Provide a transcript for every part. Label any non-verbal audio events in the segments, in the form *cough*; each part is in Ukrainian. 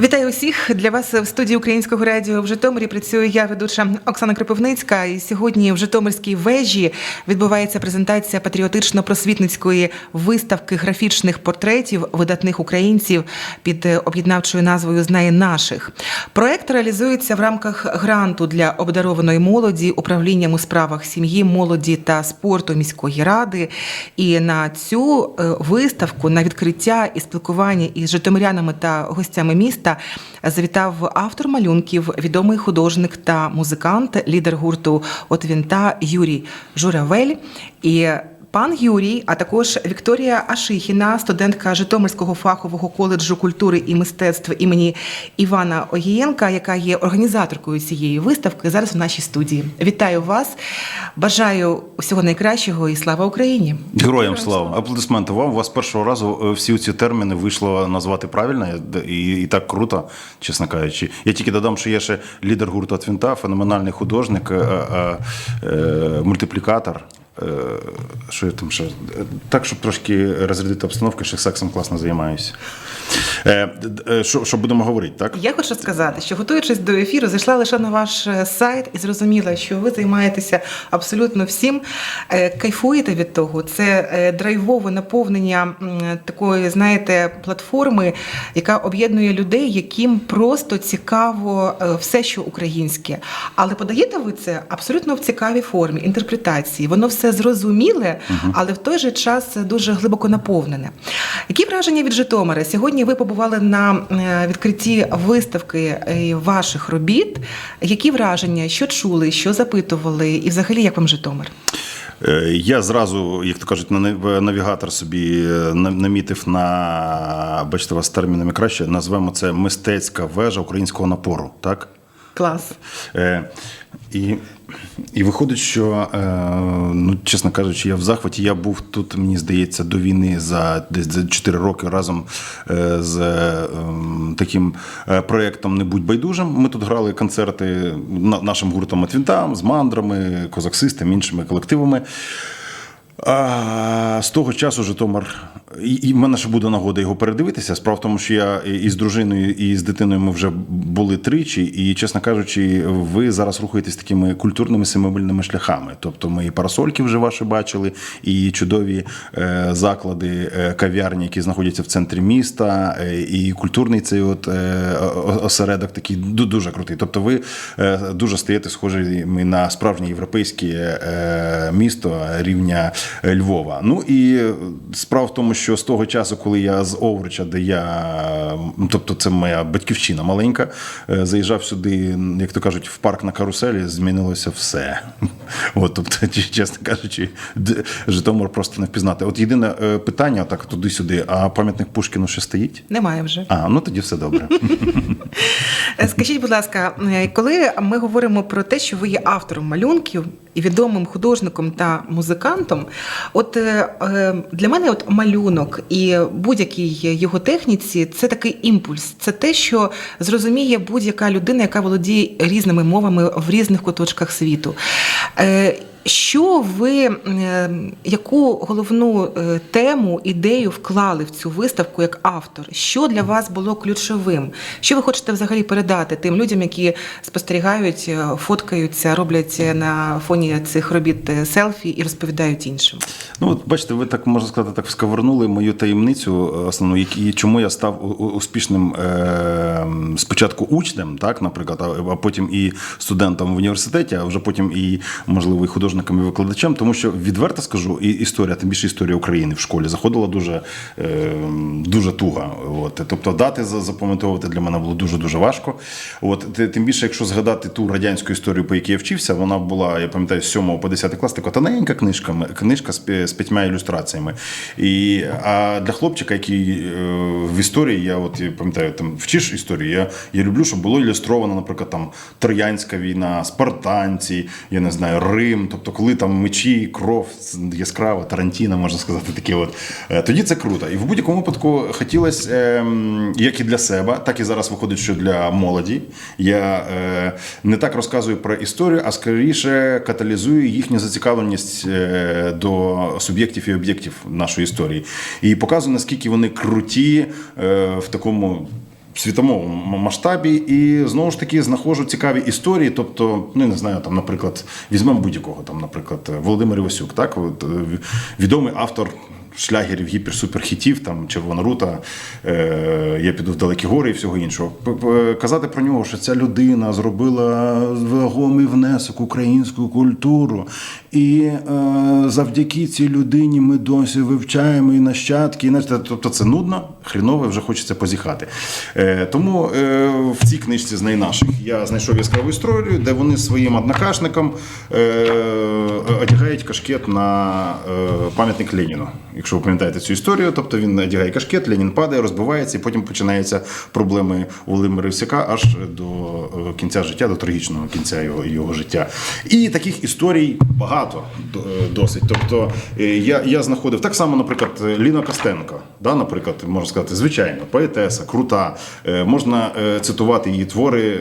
Вітаю усіх для вас в студії Українського радіо в Житомирі. Працюю я, ведуча Оксана Кропивницька. І сьогодні в Житомирській вежі відбувається презентація патріотично-просвітницької виставки графічних портретів видатних українців під об'єднавчою назвою Знає наших. Проект реалізується в рамках гранту для обдарованої молоді управлінням у справах сім'ї, молоді та спорту міської ради. І на цю е, виставку на відкриття і спілкування із житомирянами та гостями міста завітав автор малюнків, відомий художник та музикант, лідер гурту От Вінта Юрій Журавель. І Пан Юрій, а також Вікторія Ашихіна, студентка Житомирського фахового коледжу культури і мистецтв імені Івана Огієнка, яка є організаторкою цієї виставки, зараз в нашій студії. Вітаю вас! Бажаю всього найкращого і слава Україні! Героям слава! Аплодисменти вам. У вас першого разу е, всі ці терміни вийшло назвати правильно і, і так круто, чесно кажучи. Я тільки додам, що є ще лідер гурту Твінта, феноменальний художник, е, е, мультиплікатор. Е, Що я там ще? Так, щоб трошки розрядити обстановку, що сексом класно займаюся. Е, е, Що, що будемо говорити, так? Я хочу сказати, що готуючись до ефіру, зайшла лише на ваш е, сайт і зрозуміла, що ви займаєтеся абсолютно всім, кайфуєте від того. Це драйвове наповнення такої, знаєте, платформи, яка об'єднує людей, яким просто цікаво все, що українське. Але подаєте ви це абсолютно в цікавій формі інтерпретації. Воно все зрозуміле, але в той же час дуже глибоко наповнене. Які враження від Житомира? Сьогодні ви побували на е, відкритті виставки е, ваших робіт. Які враження, що чули, що запитували, і взагалі як вам Житомир? Е, Я зразу, як то кажуть, на навігатор собі намітив на бачите, вас термінами краще. Назвемо це мистецька вежа українського напору. Так? Клас. І, і виходить, що, е, ну, чесно кажучи, я в захваті. Я був тут, мені здається, до війни за десь за 4 роки разом е, з е, таким проєктом Не будь байдужим. Ми тут грали концерти на- нашим гуртом Атвінтам з мандрами, козаксистами, іншими колективами. А, з того часу Житомир, і, в мене ще буде нагода його передивитися. Справа в тому, що я і з дружиною, і з дитиною ми вже були тричі, і, чесно кажучи, ви зараз рухаєтесь такими культурними семимильними шляхами. Тобто ми і парасольки вже ваші бачили, і чудові е, заклади, е, кав'ярні, які знаходяться в центрі міста, е, і культурний цей от осередок такий ду- дуже крутий. Тобто ви дуже стаєте схожими на справжнє європейське місто рівня Львова. Ну і справа в тому, що з того часу, коли я з Оврича, де я, тобто це моя батьківщина маленька, е, заїжджав сюди, як то кажуть, в парк на каруселі, змінилося все. *laughs* От, тобто, чесно кажучи, Житомир просто не впізнати. От єдине е, питання, так туди-сюди, а пам'ятник Пушкіну ще стоїть? Немає вже. А, ну тоді все добре. *laughs* Е, Скажіть, будь ласка, коли ми говоримо про те, що ви є автором малюнків і відомим художником та музикантом, от е, е, для мене от малюнок і будь-якій його техніці це такий імпульс. Це те, що зрозуміє будь-яка людина, яка володіє різними мовами в різних куточках світу. Що ви, е, яку головну е, тему, ідею вклали в цю виставку як автор? Що для вас було ключовим? Що ви хочете взагалі передати тим людям, які спостерігають, е, фоткаються, роблять на фоні цих робіт селфі і розповідають іншим? Ну, от бачите, ви так можна сказати, так сковернули мою таємницю основну, які- чому я став успішним спочатку учнем, так, наприклад, а потім і студентом в університеті, а вже потім і можливо і художником і викладачем. Тому що відверто скажу, і історія, тим більше історія України в школі заходила дуже, е, дуже туго. От тобто, дати запам'ятовувати для мене було дуже дуже важко. От тим більше, якщо згадати ту радянську історію, по якій я вчився, вона була, я пам'ятаю, з 7 по 10 клас, така тоненька книжка, книжка з п'ятьма ілюстраціями. І, а для хлопчика, який е, в історії, я от я пам'ятаю, там вчиш історію, я, я люблю, щоб було ілюстровано, наприклад, там Троянська війна, спартанці, я не знаю, Рим. Тобто, коли там мечі, кров яскрава, Тарантіна, можна сказати, таке от. Е, Тоді це круто. І в будь-якому випадку хотілося, ем, як і для себе, так і зараз виходить, що для молоді. Я е, не так розказую про історію, а скоріше каталізую їхню зацікавленість е, до суб'єктів і об'єктів нашої історії. І показую, наскільки вони круті в такому в світовому масштабі, і знову ж таки знаходжу цікаві історії. Тобто, ну не знаю, там, наприклад, візьмемо будь-якого, там, наприклад, Володимир Івасюк, так, от, е, відомий автор. Шлягерів, гіпер-суперхітів, там Червона рута, е, я піду в далекі гори і всього іншого. Казати про нього, що ця людина зробила вагомий внесок в українську культуру, і е, завдяки цій людині ми досі вивчаємо і нащадки. І. Тобто це нудно, хріново, вже хочеться позіхати. Е, тому в цій книжці з найнаших я знайшов яскраву історію, де вони своїм однокашникам одягають кашкет на пам'ятник Леніну. Якщо ви пам'ятаєте цю історію, тобто він одягає кашкет, Ленін падає, розбивається, і потім починаються проблеми Володимира Івсяка аж до е, кінця життя, до трагічного кінця його, його життя. І таких історій багато е, досить. Тобто е, я, я знаходив так само, наприклад, Ліна Костенко, да, наприклад, можна сказати, звичайно, поетеса, крута. Можна цитувати її твори,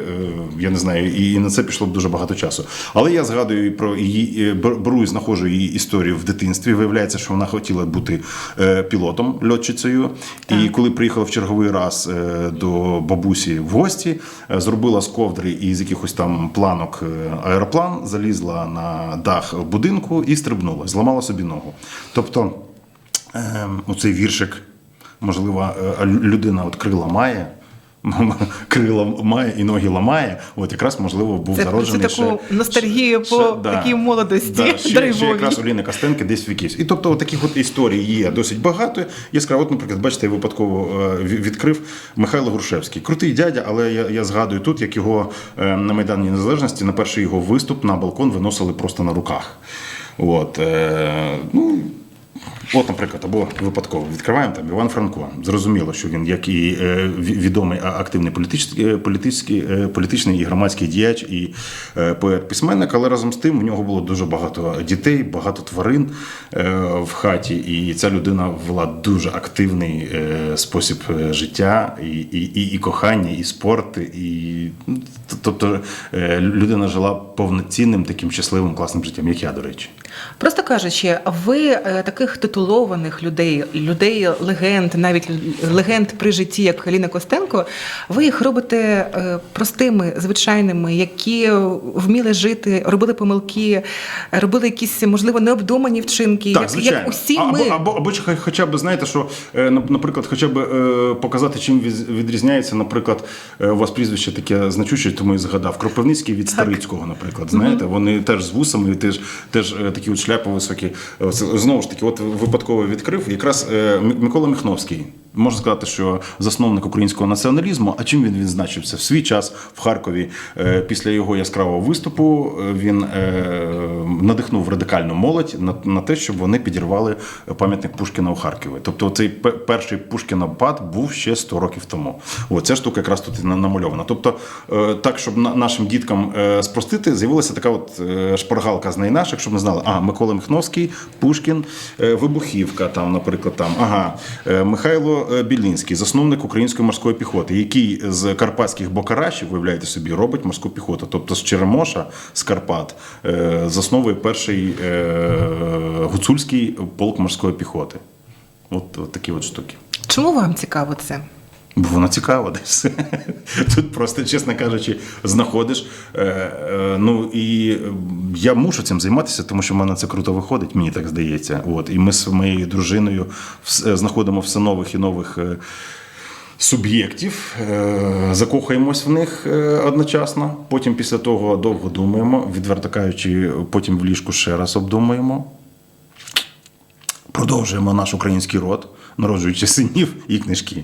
я не знаю, і, на це пішло б дуже багато часу. Але я згадую про її, беру і знаходжу її історію в дитинстві. Виявляється, що вона хотіла бути е, пілотом, льотчицею. І коли приїхала в черговий раз е, до бабусі в гості, е, зробила з ковдри із якихось там планок аероплан, залізла на дах будинку і стрибнула, зламала собі ногу. Тобто, е, оцей віршик, можливо, людина от крила має. Крила має і ноги ламає. От якраз можливо був Це зароджений це таку ще, ностальгію по такій молодості да, ще, ще якраз у Костенки десь в якійсь. І тобто от таких от історій є досить багато. Яскраво, от, наприклад, бачите, я випадково е, відкрив Михайло Грушевський. Крутий дядя, але я, я згадую тут, як його е, на Майдані Незалежності на перший його виступ на балкон виносили просто на руках. От, е, ну, От, наприклад, або випадково відкриваємо там Іван Франко. Зрозуміло, що він, як і е, відомий активний політичний, е, політичний, е, політичний і громадський діяч, і поет-письменник, але разом з тим у нього було дуже багато дітей, багато тварин в хаті, і ця людина вела дуже активний спосіб життя, і, і, і, кохання, і спорт, і ну, тобто людина жила повноцінним таким щасливим класним життям, як я, до речі. Просто кажучи, ви таких титулованих людей, людей легенд, навіть легенд при житті, як Ліна Костенко, ви їх робите е, простими, звичайними, які вміли жити, робили помилки, робили якісь можливо необдумані вчинки, Так, як, звичайно. як усі або, ми. або, або, хай- хоча б знаєте, що, е, наприклад, хоча б е, показати, чим відрізняється, наприклад, у вас прізвище таке значуче, тому і згадав. Кропивницький від Старицького, наприклад. Знаєте, вони теж з вусами, теж, теж такі от шляпи високі. Знову ж таки, от випадково відкрив. Якраз е, Микола Міхновський. Можна сказати, що засновник українського націоналізму. А чим він відзначився? В свій час в Харкові е, після його яскравого виступу е, він надихнув радикальну молодь на, те, щоб вони підірвали пам'ятник Пушкіна у Харкові. Тобто цей пе- перший Пушкінопад був ще 100 років тому. О, ця штука якраз тут намальована. Тобто, так, щоб нашим діткам спростити, з'явилася така от шпаргалка з найнаших, щоб ми знали, а Микола Михновський, Пушкін, е, Вибухівка, там, наприклад, там, ага, е, Михайло е, Білінський, засновник української морської піхоти, який з карпатських бокарашів, виявляєте собі, робить морську піхоту. Тобто з Черемоша, з Карпат, е, засновує перший гуцульський полк морської піхоти. От, от такі от штуки. Чому вам цікаво це? Бо воно цікаво десь. *laughs* Тут просто, чесно кажучи, знаходиш. Е, е, ну і е, я мушу цим займатися, тому що в мене це круто виходить, мені так здається. От. І ми з моєю дружиною знаходимо все нових і нових. е, Суб'єктів е, закохуємось в них е, одночасно. Потім після того довго думаємо, відверто кажучи, потім в ліжку ще раз обдумуємо. Продовжуємо наш український род, народжуючи синів і книжки.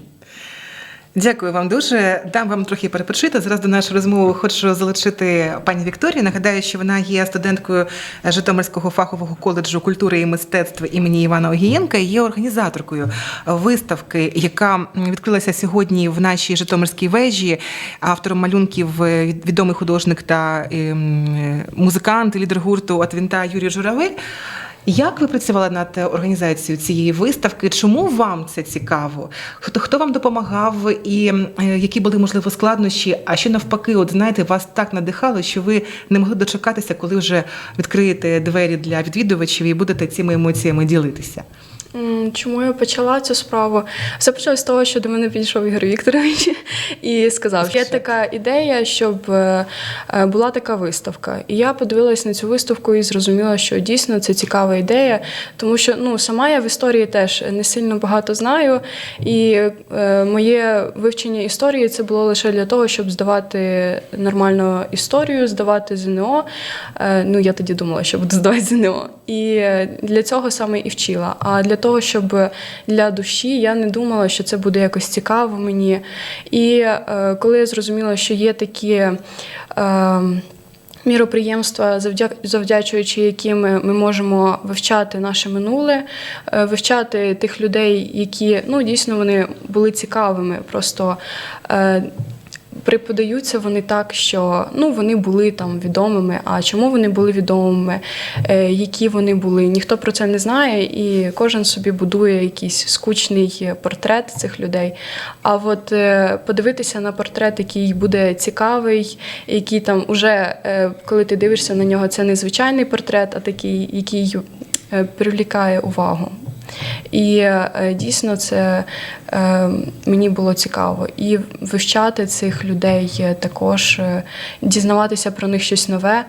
Дякую вам дуже. Дам вам трохи перепочити. Зараз до нашої розмови хочу залучити пані Вікторію. Нагадаю, що вона є студенткою Житомирського фахового коледжу культури і мистецтва імені Івана Огієнка і є організаторкою виставки, яка відкрилася сьогодні в нашій Житомирській вежі. Автором малюнків е, відомий художник та ем, музикант, лідер гурту Атвінта Юрій Журавель. Як ви працювали над організацією цієї виставки? Чому вам це цікаво? Хто хто вам допомагав, і е, які були можливо складнощі? А що навпаки, от знаєте, вас так надихало, що ви не могли дочекатися, коли вже відкриєте двері для відвідувачів і будете цими емоціями ділитися? Чому я почала цю справу? Все почалося з того, що до мене підійшов Ігор Вікторович *laughs* і сказав, є така ідея, щоб е, е, була така виставка. І я подивилась на цю виставку і зрозуміла, що дійсно це цікава ідея, тому що ну сама я в історії теж не сильно багато знаю, і е, моє вивчення історії це було лише для того, щоб здавати нормально історію, здавати ЗНО. Ну я тоді думала, що буду здавати ЗНО. І для цього саме і вчила. А для того, щоб для душі я не думала, що це буде якось цікаво мені. І е, коли я зрозуміла, що є такі. Е, Міроприємства, завдячуючи яким ми можемо вивчати наше минуле, е, вивчати тих людей, які ну дійсно вони були цікавими. Просто преподаються вони так, що ну вони були там відомими. А чому вони були відомими, е, які вони були, ніхто про це не знає, і кожен собі будує якийсь скучний портрет цих людей. А от е, подивитися на портрет, який буде цікавий, який там уже, е, коли ти дивишся на нього, це не звичайний портрет, а такий, який е, привлікає увагу. І е, дійсно це е, мені було цікаво. І вивчати цих людей е, також, дізнаватися про них щось нове.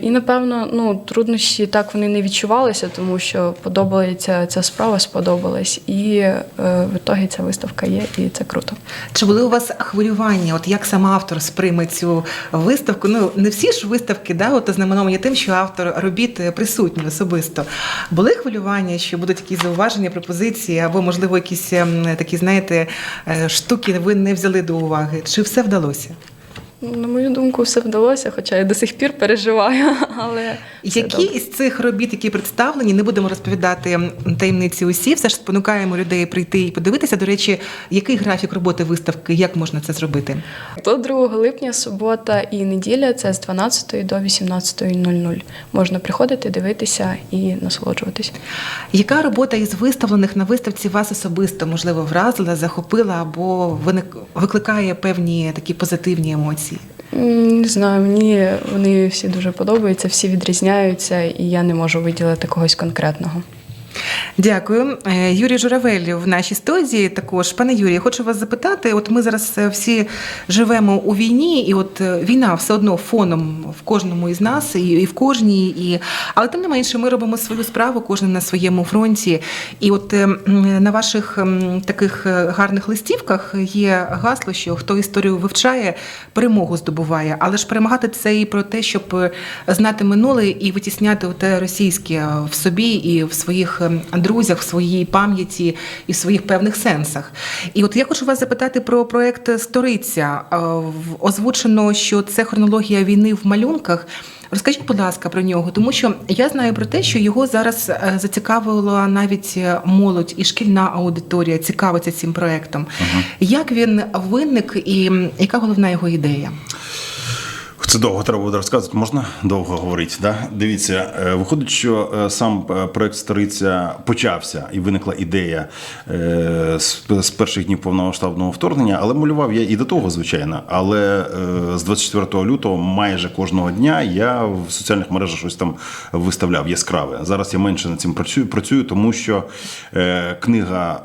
І напевно, ну, труднощі так вони не відчувалися, тому що подобається ця справа, сподобалась. І в ітогі ця виставка є, і це круто. Чи були у вас хвилювання? От як сам автор сприйме цю виставку? Ну не всі ж виставки, да, от знаменовані тим, що автор робіт присутній особисто. Були хвилювання, що будуть якісь зауваження, пропозиції, або можливо якісь ем, такі, знаєте, е, штуки ви не взяли до уваги? Чи все вдалося? На мою думку, все вдалося, хоча я до сих пір переживаю. *laughs* Але Які добре. із цих робіт, які представлені, не будемо розповідати таємниці усі, все ж спонукаємо людей прийти і подивитися. До речі, який графік роботи виставки, як можна це зробити? До 2 липня, субота і неділя це з 12 до 18.00. Можна приходити, дивитися і насолоджуватись. Яка робота із виставлених на виставці вас особисто можливо вразила, захопила або викликає певні такі позитивні емоції? Не знаю, мені вони всі дуже подобаються, всі відрізняються, і я не можу виділити когось конкретного. Дякую. Е, Юрій Журавель в нашій студії також. Пане Юрію, хочу вас запитати: от ми зараз е, всі живемо у війні, і от е, війна все одно фоном в кожному із нас, і, в кожній, і але тим не менше, ми робимо свою справу, кожен на своєму фронті. І от е, на ваших таких е, гарних листівках є гасло, що хто історію вивчає, перемогу здобуває. Але ж перемагати це і про те, щоб знати минуле і витісняти те російське в собі і в своїх ем, друзях, в своїй пам'яті і в своїх певних сенсах. І от я хочу вас запитати про проект Сториця. Е, Озвучено, що це хронологія війни в малюнках. Розкажіть, будь ласка, про нього, тому що я знаю про те, що його зараз е, зацікавила навіть е, молодь і шкільна аудиторія цікавиться цим проектом. Як він виник і яка головна його ідея? Це довго треба буде розказувати. Можна довго говорити. Да? Дивіться, е, виходить, що е, сам е, проект Сториця почався і виникла ідея з, перших днів повномасштабного вторгнення, але малював я і до того, звичайно. Але з 24 лютого майже кожного дня я в соціальних мережах щось там виставляв яскраве. Зараз я менше над цим працюю, працюю тому що книга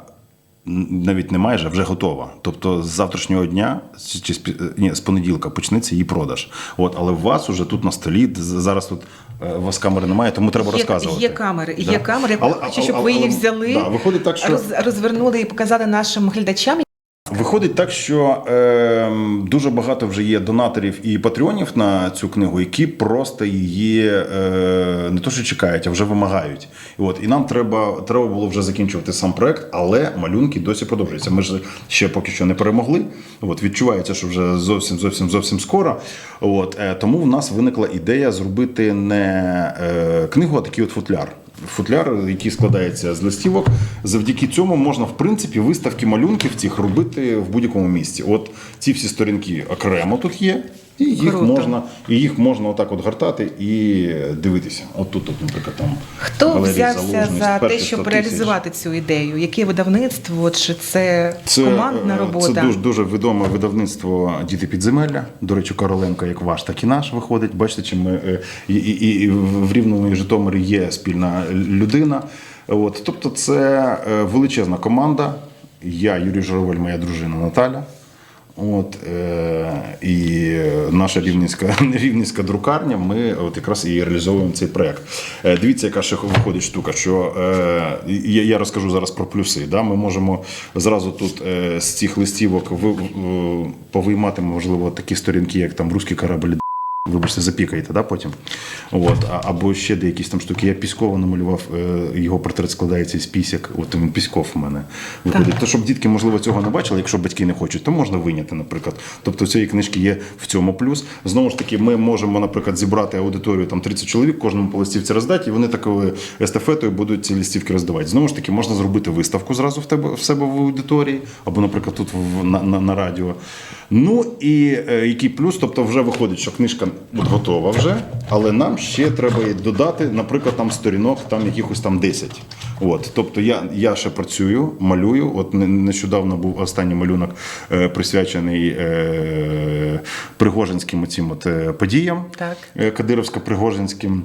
навіть не майже, вже готова. Тобто з завтрашнього дня чи- чи з ні, з понеділка почнеться її продаж. От, але у вас уже тут на столі зараз тут е, у вас камери немає, тому треба є, розказувати. Є камери, Да. є камери. Я Але- хочу, щоб але- ви її але- взяли, Да, виходить так, що роз- розвернули і показали нашим глядачам. Виходить так, що е, дуже багато вже є донаторів і патреонів на цю книгу, які просто її е, не то, що чекають, а вже вимагають. І от і нам треба, треба було вже закінчувати сам проект, але малюнки досі продовжуються. Ми ж ще поки що не перемогли. От відчувається, що вже зовсім зовсім зовсім скоро. От е, тому в нас виникла ідея зробити не е, книгу, а такий от футляр. Футляр, який складається з листівок. Завдяки цьому можна, в принципі, виставки малюнків цих робити в будь-якому місці. От ці всі сторінки окремо тут є, і їх Круто. можна, і їх можна отак от гортати і дивитися. От тут, от, наприклад, там Хто Валерій взявся Залужний, за те, перші 100 щоб тисяч. реалізувати цю ідею? Яке видавництво? Чи це, командна е, робота? Це дуже, дуже відоме видавництво Діти підземелля. До речі, Короленко, як ваш, так і наш виходить. Бачите, чим ми е, і, і, і в Рівному і Житомирі є спільна людина. От, тобто, це е, величезна команда. Я, Юрій Журавель, моя дружина Наталя. От, е, і наша рівненська, *laughs* рівненська друкарня, ми от якраз і реалізовуємо цей проект. Е, дивіться, яка ще виходить штука, що е, я, розкажу зараз про плюси. Да? Ми можемо зразу тут е, з цих листівок ви, в- повиймати, можливо, такі сторінки, як там «Руський корабль Вибачте, запікаєте, да, потім. От, або ще де якісь там штуки. Я Піскова намалював, е, його портрет складається із пісяк. От він Пісков в мене виходить. То, щоб дітки, можливо, цього не бачили, якщо батьки не хочуть, то можна виняти, наприклад. Тобто цієї книжки є в цьому плюс. Знову ж таки, ми можемо, наприклад, зібрати аудиторію там 30 чоловік, кожному по листівці роздати, і вони такою естафетою будуть ці листівки роздавати. Знову ж таки, можна зробити виставку зразу в тебе в себе в аудиторії, або, наприклад, тут в, на, на, на радіо. Ну і е, який плюс, тобто вже виходить, що книжка от готова вже, але нам ще треба додати, наприклад, там сторінок, там якихось там 10. От, тобто я, я ще працюю, малюю. От нещодавно був останній малюнок е, присвячений е, Пригожинським оцім от, е, подіям, Так. е, Кадировсько-Пригожинським.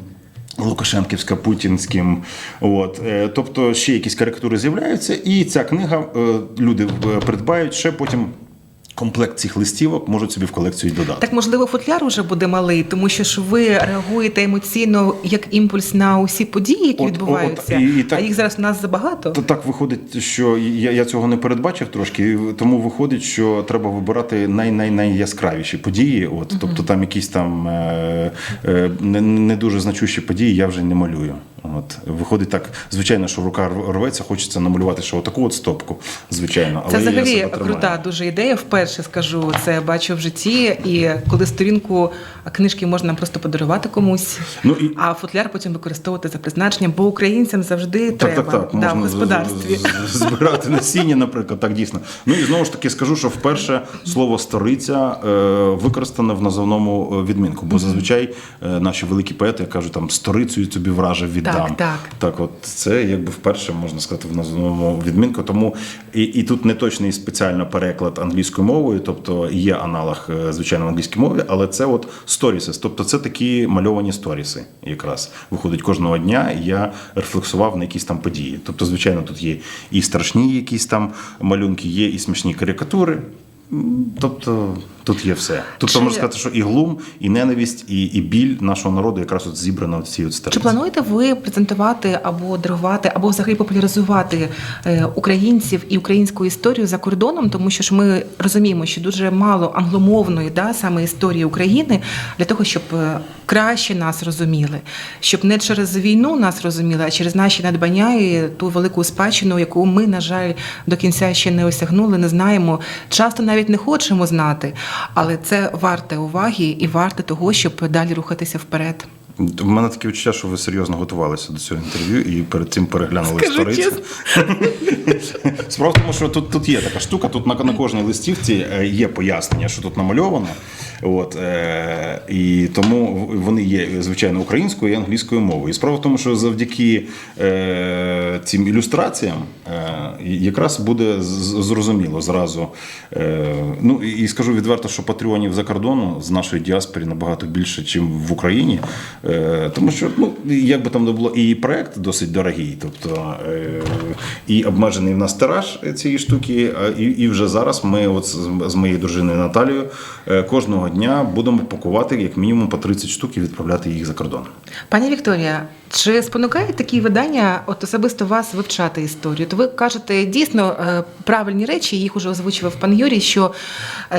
Лукашенківська, путінським, от тобто ще якісь карикатури з'являються, і ця книга люди придбають ще потім. Комплект цих листівок можуть собі в колекцію додати. Так, можливо, футляр уже буде малий, тому що ж ви реагуєте емоційно як імпульс на усі події, які От, відбуваються, от, і- і так- а їх зараз у нас забагато. То так виходить, що я, я цього не передбачив трошки, тому виходить, що треба вибирати най, най, найяскравіші події. От, Тобто там якісь там е, е, не, не дуже значущі події я вже не малюю. От, виходить так, звичайно, що рука рв- рветься, хочеться намалювати ще отаку от стопку, звичайно. Але Це взагалі крута дуже ідея. Вперше скажу це бачу в житті. І коли сторінку книжки можна просто подарувати комусь, Ну, і- а футляр потім використовувати за призначенням, бо українцям завжди Так, треба так, так. да, Можна з- господарстві. збирати насіння, наприклад, так дійсно. Ну і знову ж таки скажу, що вперше слово сториця е, використане в назовному е, відмінку. Бо зазвичай е, наші великі поети кажуть там сторицею тобі враже віддам. Так, так. Так, от це якби вперше можна сказати в назовному відмінку. Тому і, і тут не точний спеціально переклад англійською мовою, тобто є аналог е, звичайно в англійській мові, але це от сторіси. Тобто це такі мальовані сторіси, якраз виходить кожного дня. і Я рефлексував на якісь там події. Тобто, звичайно, тут є і страшні якісь там малюнки, є і смішні карикатури. Тобто тут є все. Тобто Чи- можна сказати, що і глум, і ненависть, і, і біль нашого народу якраз от зібрана в цій от Чи плануєте ви презентувати або диригувати, або взагалі популяризувати е, українців і українську історію за кордоном? Тому що ж ми розуміємо, що дуже мало англомовної да, саме історії України для того, щоб е, краще нас розуміли, щоб не через війну нас розуміли, а через наші надбання і ту велику спадщину, яку ми, на жаль, до кінця ще не осягнули, не знаємо. Часто навіть не хочемо знати, але це варте уваги і варте того, щоб далі рухатися вперед. У мене таке відчуття, що ви серйозно готувалися до цього інтерв'ю і перед цим переглянули сторицю. *laughs* Справа в тому, що тут, тут є така штука, тут на, на кожній листівці е, є пояснення, що тут намальовано. От, е, і тому вони є, звичайно, українською і англійською мовою. І справа в тому, що завдяки е, цим ілюстраціям е, якраз буде зрозуміло зразу. Е, ну і і скажу відверто, що патреонів за кордону з нашої діаспори набагато більше, ніж в Україні. Е, тому що, ну, як би там не було, і проект досить дорогий, тобто е, і обмежений в нас тираж цієї штуки. І, і вже зараз ми, от з, моєю дружиною Наталією, е, кожного дня будемо пакувати як мінімум по 30 штук і відправляти їх за кордон. Пані Вікторія, чи спонукають такі видання от особисто вас вивчати історію? То ви кажете дійсно правильні речі, їх уже озвучував пан Юрій. Що,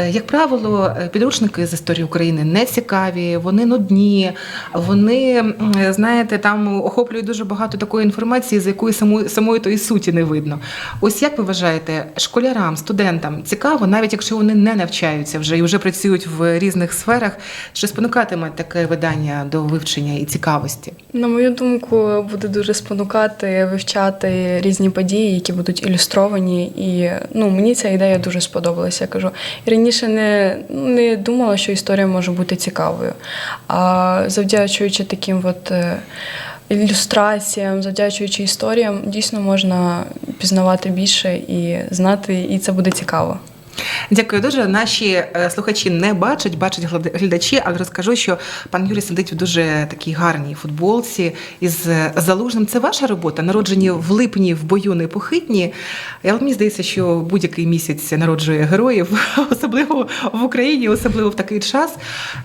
як правило, підручники з історії України не цікаві, вони нудні, вони м, знаєте, там охоплюють дуже багато такої інформації, з якої самої самої тої суті не видно. Ось як ви вважаєте, школярам, студентам цікаво, навіть якщо вони не навчаються вже і вже працюють в різних сферах, чи спонукатиме таке видання до вивчення і цікавості? На мою думку, буде дуже спонукати вивчати різні події, які будуть ілюстровані. І ну, мені ця ідея дуже сподобалася. Я кажу, раніше не, не думала, що історія може бути цікавою. А завдячуючи таким от. е, Ілюстраціям, завдячуючи історіям, дійсно можна пізнавати більше і знати, і це буде цікаво. Дякую дуже. Наші е, слухачі не бачать, бачать глядачі, але розкажу, що пан Юрій сидить в дуже такій гарній футболці із е, залужним. Це ваша робота, народжені в липні в бою непохитні. Але мені здається, що будь-який місяць народжує героїв, *laughs* особливо в Україні, особливо в такий час.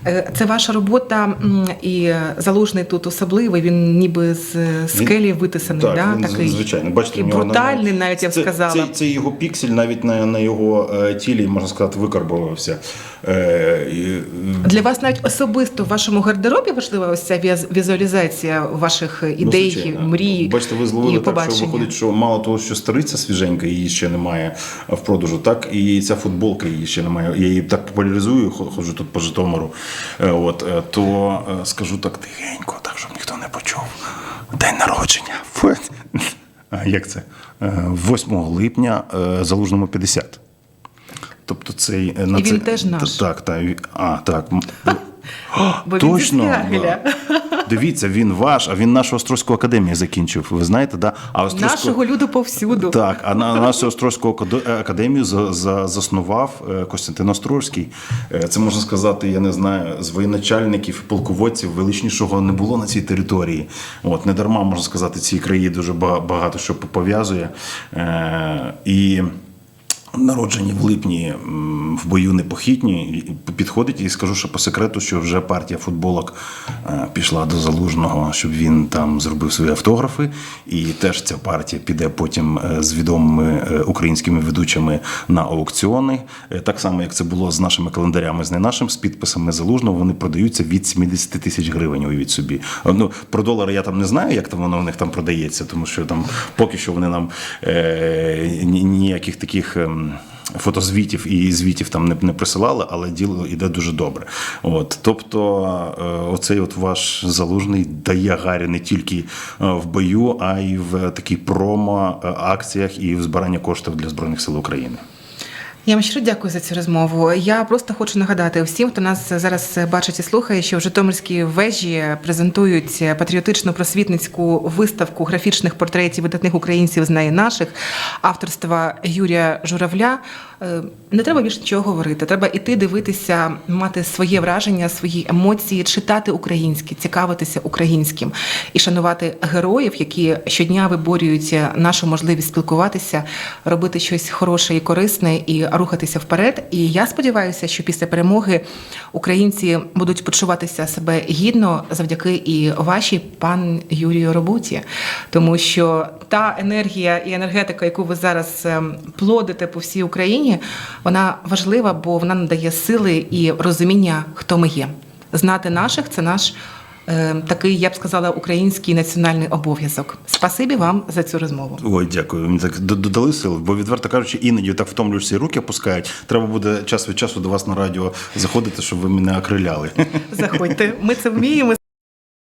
Е, Це ваша робота, і залужний тут особливий. Він ніби з скелі витисаний. Так, да? він, такий, звичайно. Бачите, брутальний, навіть я б це, сказала. Це, це його піксель навіть на, на його тілі, можна сказати, викарбувався. Е, і, Для вас навіть особисто в вашому гардеробі важлива ось ця візуалізація ваших Ну, ідей, звичайно. мрій Бачите, ви і зловили так, що виходить, що мало того, що стариця свіженька, її ще немає в продажу, так і ця футболка її ще немає. Я її так популяризую, ходжу тут по Житомиру. Е, От е, то е, скажу так тихенько, так щоб ніхто не почув. День народження. Як це? Е, 8 липня е, залужному 50. Тобто цей е, на І він це- теж наш. Так, так. А, так. *laughs* Бо він точно. Да. Дивіться, він ваш, а він нашу Острозьку академію закінчив. Ви знаєте, да? А Острозьку... Нашого люду повсюду. Так, а на нашу Острозьку академію за, за, заснував е, Костянтин Острозький. Е, Це можна сказати, я не знаю, з воєначальників, полководців величнішого не було на цій території. От не дарма можна сказати, ці краї дуже багато що пов'язує. Е, І Народжені в липні в бою непохитні підходить і скажу, що по секрету, що вже партія футболок е, пішла до залужного, щоб він там зробив свої автографи. І теж ця партія піде потім е, з відомими е, українськими ведучими на аукціони. Так само, як це було з нашими календарями, з не нашим, з підписами залужного, вони продаються від 70 тисяч гривень. Уявіть собі. Ну про долари я там не знаю, як там воно в них там продається, тому що там поки що вони нам е, ніяких таких. Фотозвітів і звітів там не, не присилали, але діло йде дуже добре. От, тобто, е, оцей от ваш залужний дає гарі не тільки е, в бою, а й в такій промо-акціях і в збиранні коштів для Збройних сил України. Я вам щиро дякую за цю розмову. Я просто хочу нагадати всім, хто нас зараз бачить і слухає, що в Житомирській вежі презентують патріотичну просвітницьку виставку графічних портретів видатних українців з неї наших авторства Юрія Журавля. Е, Не треба більше нічого говорити. Треба іти дивитися, мати своє враження, свої емоції, читати українське, цікавитися українським і шанувати героїв, які щодня виборюють нашу можливість спілкуватися, робити щось хороше і корисне і рухатися вперед. І я сподіваюся, що після перемоги українці будуть почуватися себе гідно завдяки і вашій пан Юрію роботі, тому що та енергія і енергетика, яку ви зараз ем, плодите по всій Україні, вона важлива, бо вона надає сили і розуміння, хто ми є. Знати наших це наш. е, Такий, я б сказала, український національний обов'язок. Спасибі вам за цю розмову. Ой, дякую. Мені так додали сил, бо відверто кажучи, іноді так втомлюєшся і руки опускають. Треба буде час від часу до вас на радіо заходити, щоб ви мене окриляли. Заходьте, ми це вміємо.